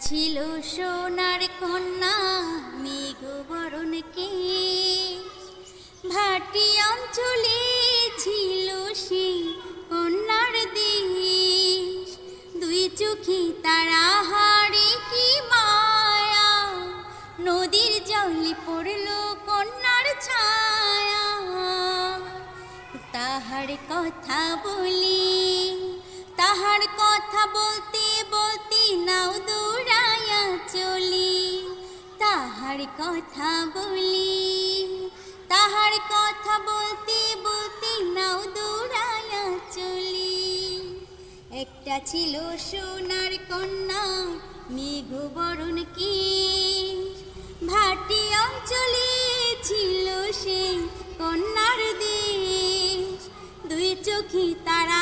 ছিল সোনার কন্যা মেঘবরণ কে? ভাটি অঞ্চলে ছিল সেই কন্যার দেশ। দুই চোখে তারা হারে কি মায়া? নদীর জলে পড়ল কন্যার ছায়া। তাহার কথা বলি তাহার কথা বলতে বলতে নাও দৌড়াইয়া চলি। তাহার কথা বলি, তাহার কথা বলতে বলতে নাও দৌড়াইয়া চলি। একটা ছিল সোনার কন্যা মেঘবরণ কি? ভাটি অঞ্চলে ছিল সেই কন্যার দেশ। দুই চোখে তারা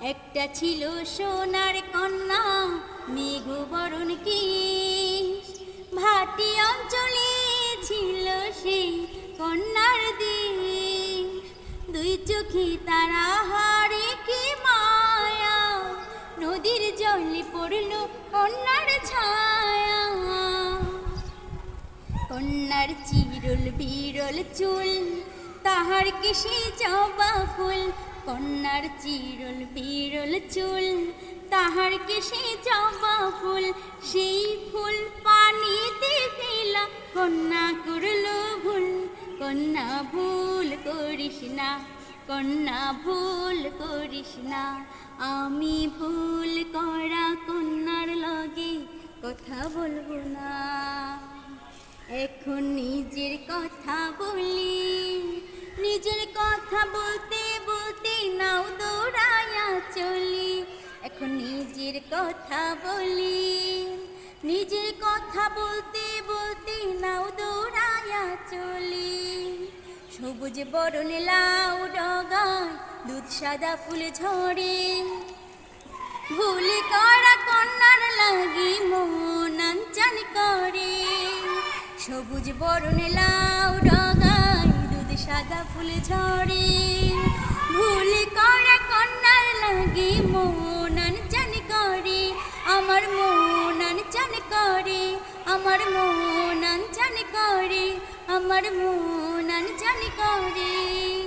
একটা ছিল সোনার কন্যা মেঘবরণ কি? ভাটি অঞ্চলে ছিল সেই কন্যার দেশ দুই চোখে তারা হারে কি মায়া, নদীর জলে পড়ল কন্যার ছায়া। কন্যার চিরল বিরল চুল, তাহার কেশে জবা ফুল? কন্যার চিরল বিরল চুল, তাহার কেশে জবা ফুল, সেই ফুল পানিতে ফেলা কন্যা করল ভুল। কন্যা ভুল করিস না, কন্যা ভুল করিস না, আমি ভুল করা কন্যার লগে কথা বলব না। এখন নিজের কথা বলি, নিজের কথা বলতে বলতে নাও দৌড়াইয়া চলি, এখন নিজের কথা বলি। নিজের কথা বলতে বলতে নাও দৌড়াইয়া চলি। সবুজ বরণ লাউ ডগায়, দুধ সাদা ফুল ঝরে। ভুল করা কন্যার লাগি মন আঞ্চল করে। সবুজ বরণ লাউ ডগায়, দুধ সাদা ফুল ঝরে। লাগি মন চান করে, আমার মন চান করে, আমার মন চান করে, আমার মন চান করে।